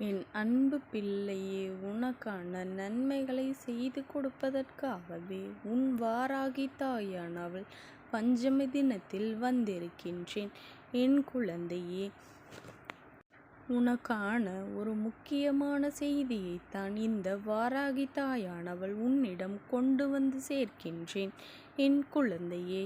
என் அன்பு பிள்ளையே உனக்கான நன்மைகளை செய்து கொடுப்பதற்காகவே உன் வாராகி தாயானவள் பஞ்சமி தினத்தில் வந்திருக்கின்றேன். என் குழந்தையே உனக்கான ஒரு முக்கியமான செய்தியைத்தான் இந்த வாராகி தாயானவள் உன்னிடம் கொண்டு வந்து சேர்க்கின்றேன். என் குழந்தையே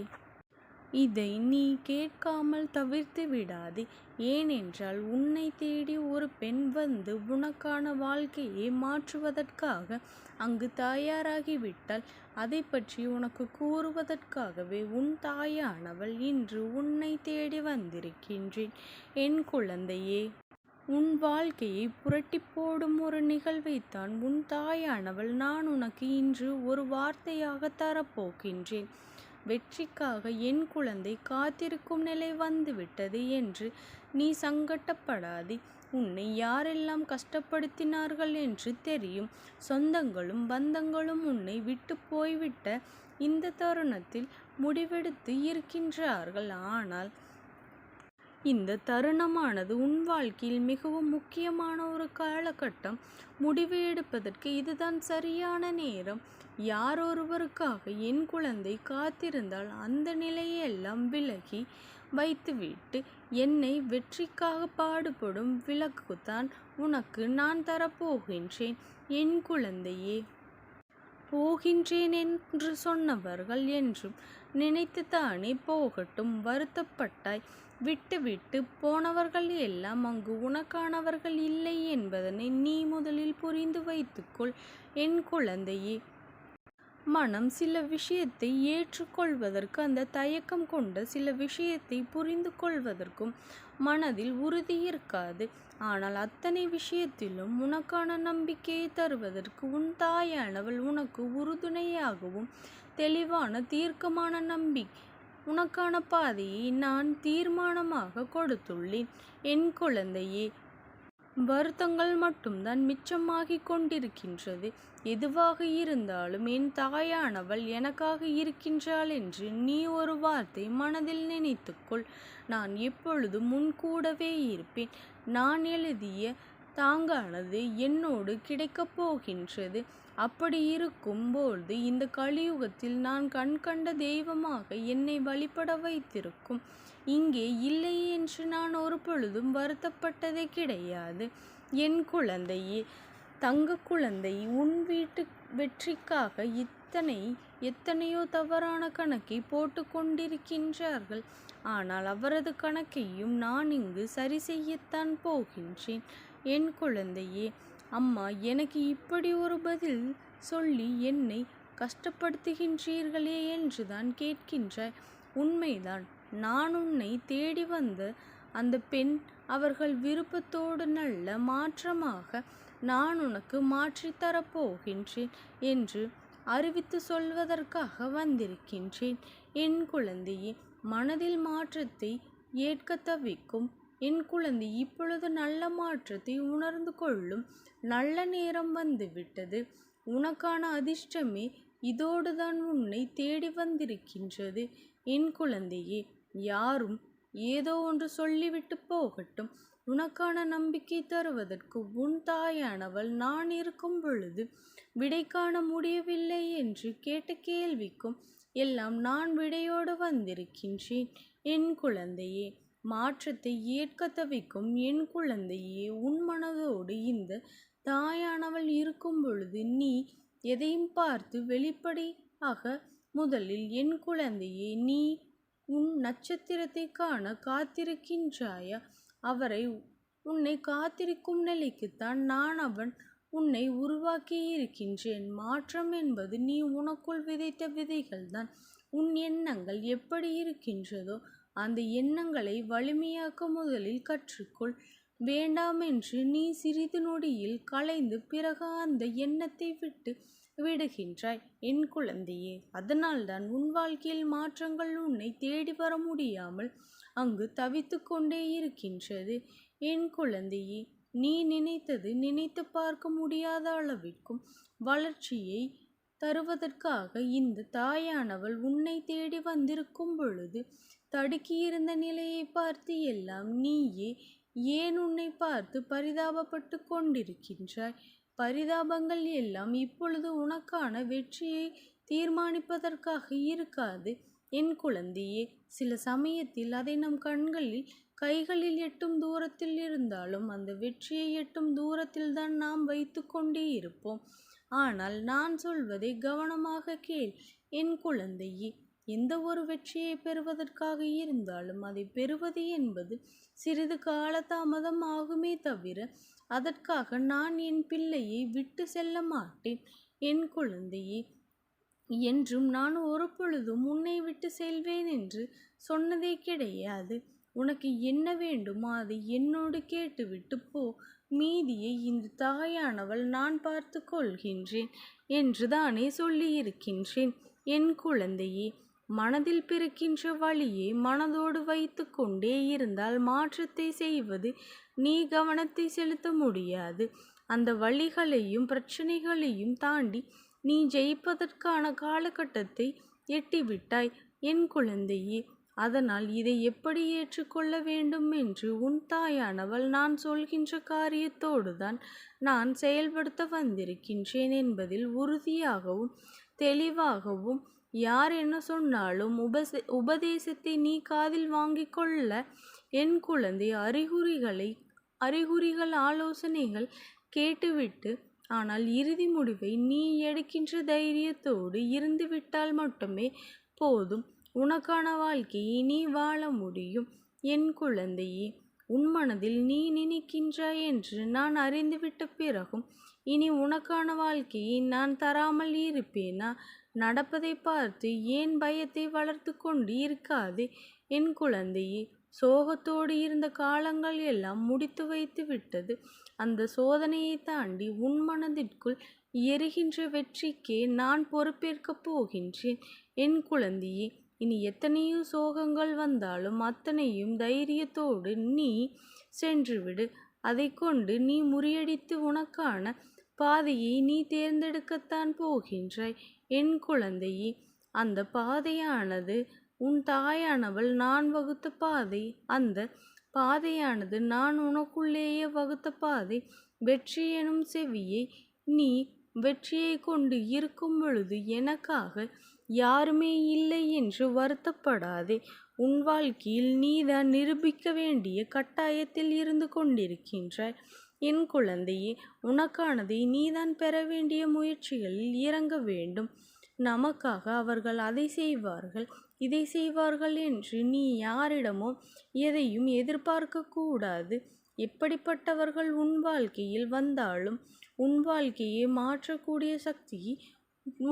இதை நீ கேட்காமல் தவிர்த்து விடாதே. ஏனென்றால் உன்னை தேடி ஒரு பெண் வந்து உனக்கான வாழ்க்கையை மாற்றுவதற்காக அங்கு தயாராகிவிட்டால் அதை பற்றி உனக்கு கூறுவதற்காகவே உன் தாயானவள் இன்று உன்னை தேடி வந்திருக்கின்றேன். என் குழந்தையே உன் வாழ்க்கையை புரட்டி போடும் ஒரு நிகழ்வைத்தான் உன் தாயானவள் நான் உனக்கு இன்று ஒரு வார்த்தையாக தரப்போகின்றேன். வெற்றிக்காக என் குழந்தை காத்திருக்கும் நிலை வந்துவிட்டது என்று நீ சங்கடப்படாதே. உன்னை யாரெல்லாம் கஷ்டப்படுத்தினார்கள் என்று தெரியும். சொந்தங்களும் பந்தங்களும் உன்னை விட்டு போய்விட்ட இந்த தருணத்தில் முடிவெடுத்து இருக்கின்றார்கள். ஆனால் இந்த தருணமானது உன் வாழ்க்கையில் மிகவும் முக்கியமான ஒரு காலகட்டம். முடிவு எடுப்பதற்கு இதுதான் சரியான நேரம். யாரொருவருக்காக என் குழந்தை காத்திருந்தால் அந்த நிலையெல்லாம் விலகி வைத்துவிட்டு என்னை வெற்றிக்காக பாடுபடும் விலக்குத்தான் உனக்கு நான் தரப்போகின்றேன். என் குழந்தையே போகின்றேன் என்று சொன்னவர்கள் என்றும் நினைத்து தானே போகட்டும். வருத்தப்பட்டாய். விட்டுவிட்டு போனவர்கள் எல்லாம் அங்கு உனக்கானவர்கள் இல்லை என்பதனை நீ முதலில் புரிந்து வைத்துக்கொள். என் குழந்தையே மனம் சில விஷயத்தை ஏற்றுக்கொள்வதற்கு அந்த தயக்கம் கொண்ட சில விஷயத்தை புரிந்து கொள்வதற்கும் மனதில் உறுதி இருக்காது. ஆனால் அத்தனை விஷயத்திலும் உனக்கான நம்பிக்கையை தருவதற்கு உன் தாயானவள் உனக்கு உறுதுணையாகவும் தெளிவான தீர்க்கமான நம்பி உனக்கான பாதையை நான் தீர்மானமாக கொடுத்துள்ளேன். என் குழந்தையே வருத்தங்கள் மட்டும்தான் மிச்சமாகிக் கொண்டிருக்கின்றது. எதுவாக இருந்தாலும் என் தாயானவள் எனக்காக இருக்கின்றாளென்று நீ ஒரு வார்த்தை மனதில் நினைத்துக்கொள். நான் எப்பொழுதும் முன்கூடவே இருப்பேன். நான் எழுதிய தாங்கானது என்னோடு கிடைக்கப் போகின்றது. அப்படி போது இந்த கலியுகத்தில் நான் கண்கண்ட தெய்வமாக என்னை வழிபட வைத்திருக்கும் இங்கே இல்லை என்று நான் ஒரு பொழுதும் வருத்தப்பட்டதே கிடையாது. என் குழந்தையே தங்க குழந்தை உன் வீட்டு வெற்றிக்காக இத்தனை எத்தனையோ தவறான கணக்கை போட்டு கொண்டிருக்கின்றார்கள். ஆனால் அவரது கணக்கையும் நான் இங்கு சரி செய்யத்தான் போகின்றேன். என் குழந்தையே அம்மா எனக்கு இப்படி ஒரு பதில் சொல்லி என்னை கஷ்டப்படுத்துகின்றீர்களே என்றுதான் கேட்கின்றாய். உண்மைதான். நான் உன்னை தேடி வந்த அந்த பெண் அவர்கள் விருப்பத்தோடு நல்ல மாற்றமாக நான் உனக்கு மாற்றித்தரப்போகின்றேன் என்று அறிவித்து சொல்வதற்காக வந்திருக்கின்றேன். என் குழந்தையே மனதில் மாற்றத்தை ஏற்க தவிக்கும் என் குழந்தை இப்பொழுது நல்ல மாற்றத்தை உணர்ந்து கொள்ளும் நல்ல நேரம் வந்துவிட்டது. உனக்கான அதிர்ஷ்டமே இதோடுதான் உன்னை தேடி வந்திருக்கின்றது. என் குழந்தையே யாரும் ஏதோ ஒன்று சொல்லிவிட்டு போகட்டும். உனக்கான நம்பிக்கை தருவதற்கு உன் தாயானவள் நான் இருக்கும் பொழுது விடை காண முடியவில்லை என்று கேட்ட கேள்விக்கும் எல்லாம் நான் விடையோடு வந்திருக்கின்றேன். என் குழந்தையே மாற்றத்தை ஏற்க தவிக்கும் என் குழந்தையே உன் மனதோடு இந்த தாயானவள் இருக்கும் பொழுது நீ எதையும் பார்த்து வெளிப்படையாக முதலில் என் குழந்தையே நீ உன் நட்சத்திரத்தை காண காத்திருக்கின்றாயா? அவரை உன்னை காத்திருக்கும் நிலைக்குத்தான் நான் அவன் உன்னை உருவாக்கியிருக்கின்றேன். மாற்றம் என்பது நீ உனக்குள் விதைத்த விதைகள்தான். உன் எண்ணங்கள் எப்படி இருக்கின்றதோ அந்த எண்ணங்களை வலிமையாக்க முதலில் கற்றுக்கொள். வேண்டாமென்று நீ சிறிது நொடியில் கலைந்து பிறகு அந்த எண்ணத்தை விட்டு விடுகின்றாய். என் குழந்தையே அதனால்தான் உன் வாழ்க்கையில் மாற்றங்கள் உன்னை தேடி வர முடியாமல் அங்கு தவித்து கொண்டே இருக்கின்றது. என் குழந்தையே நீ நினைத்தது நினைத்து பார்க்க முடியாத அளவிற்கும் வளர்ச்சியை தருவதற்காக இந்த தாயானவள் உன்னை தேடி வந்திருக்கும் பொழுது தடுக்கியிருந்த நிலையைப் பார்த்து எல்லாம் நீயே ஏன் உன்னை பார்த்து பரிதாபப்பட்டு கொண்டிருக்கின்றாய் பரிதாபங்கள் எல்லாம் இப்பொழுது உனக்கான வெற்றியை தீர்மானிப்பதற்காக இருக்காது. என் குழந்தையே சில சமயத்தில் அதை நம் கண்களில் கைகளில் எட்டும் தூரத்தில் இருந்தாலும் அந்த வெற்றியை எட்டும் தூரத்தில் தான் நாம் வைத்து கொண்டே இருப்போம். ஆனால் நான் சொல்வதை கவனமாக கேள். என் குழந்தையே எந்த ஒரு வெற்றியை பெறுவதற்காக இருந்தாலும் அதை பெறுவது என்பது சிறிது காலதாமதம் ஆகுமே தவிர அதற்காக நான் என் பிள்ளையை விட்டு செல்ல மாட்டேன். என் குழந்தையே என்றும் நான் ஒரு பொழுதும் உன்னை விட்டு செல்வேன் என்று சொன்னதே கிடையாது. உனக்கு என்ன வேண்டுமோ அதை என்னோடு கேட்டுவிட்டு போ. மீதியை இந்த தாயானவள் நான் பார்த்து கொள்கின்றேன் என்று தானே சொல்லியிருக்கின்றேன். என் குழந்தையே மனதில் பிறக்கின்ற வழியை மனதோடு வைத்து கொண்டே இருந்தால் மாற்றத்தை செய்வது நீ கவனத்தை செலுத்த முடியாது. அந்த வழிகளையும் பிரச்சனைகளையும் தாண்டி நீ ஜெயிப்பதற்கான காலகட்டத்தை எட்டிவிட்டாய் என் குழந்தையே. அதனால் இதை எப்படி ஏற்றுக்கொள்ள வேண்டும் என்று உன் தாயானவள் நான் சொல்கின்ற காரியத்தோடு தான் நான் செயல்படுத்த வந்திருக்கின்றேன் என்பதில் உறுதியாகவும் தெளிவாகவும் யார் என்ன சொன்னாலும் உபச உபதேசத்தை நீ காதில் வாங்கிக் கொள்ள என் குழந்தை அறிகுறிகளை அறிகுறிகள் ஆலோசனைகள் கேட்டுவிட்டு ஆனால் இறுதி முடிவை நீ எடுக்கின்ற தைரியத்தோடு இருந்துவிட்டால் மட்டுமே போதும். உனக்கான வாழ்க்கையை நீ வாழ முடியும். என் குழந்தையே உன் மனதில் நீ நினைக்கின்றாய் என்று நான் அறிந்துவிட்ட பிறகும் இனி உனக்கான வாழ்க்கையை நான் தராமல் இருப்பேனா? நடப்பதை பார்த்து ஏன் பயத்தை வளர்த்து கொண்டு இருக்காதே? என் குழந்தையே சோகத்தோடு இருந்த காலங்கள் எல்லாம் முடித்து வைத்து விட்டது. அந்த சோதனையை தாண்டி உன் மனதிற்குள் எரிகின்ற வெற்றிக்கே நான் பொறுப்பேற்கப் போகின்றேன். என் குழந்தையே இனி எத்தனையோ சோகங்கள் வந்தாலும் அத்தனையும் தைரியத்தோடு நீ சென்றுவிடு. அதை கொண்டு நீ முறியடித்து உனக்கான பாதையை நீ தேர்ந்தெடுக்கத்தான் போகின்றாய். என் குழந்தையே அந்த பாதையானது உன் தாயானவள் நான் வகுத்த பாதை அந்த பாதையானது நான் உனக்குள்ளேயே வகுத்த பாதை. வெற்றி எனும் செவியை நீ வெற்றியை கொண்டு இருக்கும் பொழுது எனக்காக யாருமே இல்லை என்று வருத்தப்படாதே. உன் வாழ்க்கையில் நீதான் நிரூபிக்க வேண்டிய கட்டாயத்தில் இருந்து கொண்டிருக்கின்றாய் என் குழந்தையே உனக்கானதை நீதான் பெற வேண்டிய முயற்சிகளில் இறங்க வேண்டும். நமக்காக அவர்கள் அதை செய்வார்கள். இதை செய்வார்கள் என்று நீ யாரிடமோ எதையும் எதிர்பார்க்க கூடாது. எப்படிப்பட்டவர்கள் உன் வாழ்க்கையில் வந்தாலும் உன் வாழ்க்கையை மாற்றக்கூடிய சக்தி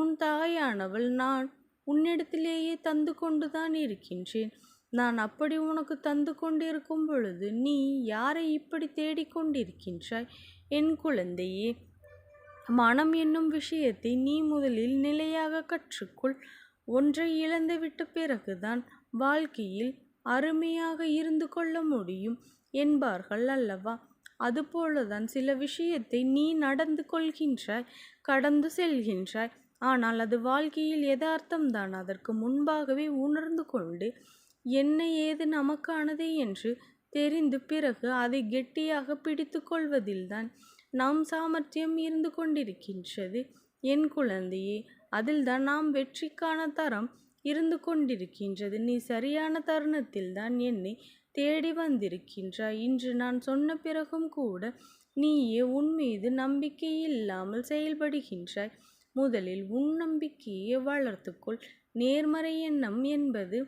உன் தாயானவள் நான் உன்னிடத்திலேயே தந்து கொண்டுதான் இருக்கின்றேன். நான் அப்படி உனக்கு தந்து கொண்டிருக்கும் பொழுது நீ யாரை இப்படி தேடிக்கொண்டிருக்கின்றாய் என் குழந்தையே மனம் என்னும் விஷயத்தை நீ முதலில் நிலையாக கற்றுக்கொள். ஒன்றை இழந்துவிட்ட பிறகுதான் வாழ்க்கையில் அருமையாக இருந்து கொள்ள முடியும் என்பார்கள் அல்லவா? அதுபோலதான் சில விஷயத்தை நீ நடந்து கொள்கின்றாய் கடந்து செல்கின்றாய். ஆனால் அது வாழ்க்கையில் யதார்த்தம்தான். அதற்கு முன்பாகவே உணர்ந்து கொண்டு என்ன ஏது நமக்கானது என்று தெரிந்து பிறகு அதை கெட்டியாக பிடித்து கொள்வதில்தான் நம் சாமர்த்தியம் இருந்து கொண்டிருக்கின்றது. என் குழந்தையே அதில்தான் நாம் வெற்றிக்கான தரம் இருந்து கொண்டிருக்கின்றது. நீ சரியான தருணத்தில் தான் என்னை தேடி வந்திருக்கின்றாய். இன்று நான் சொன்ன பிறகும் கூட நீயே உன் மீது நம்பிக்கை இல்லாமல் செயல்படுகின்றாய். முதலில் உன் நம்பிக்கையை வளர்த்துக்கொள். நேர்மறை எண்ணம் என்பது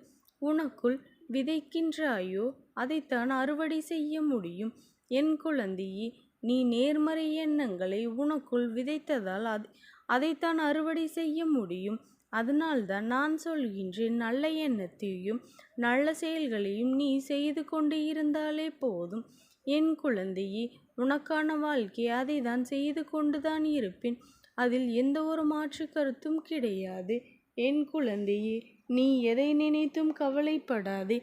உனக்குள் விதைக்கின்றாயோ அதைத்தான் அறுவடை செய்ய முடியும். என் குழந்தையே நீ நேர்மறை எண்ணங்களை உனக்குள் விதைத்ததால் அது அதைத்தான் அறுவடை செய்ய முடியும். அதனால்தான் நான் சொல்கின்றேன் நல்ல எண்ணத்தையும் நல்ல செயல்களையும் நீ செய்து கொண்டு இருந்தாலே போதும். என் குழந்தையே உனக்கான வாழ்க்கை அதை தான் செய்து கொண்டுதான் இருப்பேன். அதில் எந்த ஒரு மாற்று கருத்தும் கிடையாது. என் குழந்தையே நீ எதை நினைத்தும் கவலைப்படாதே.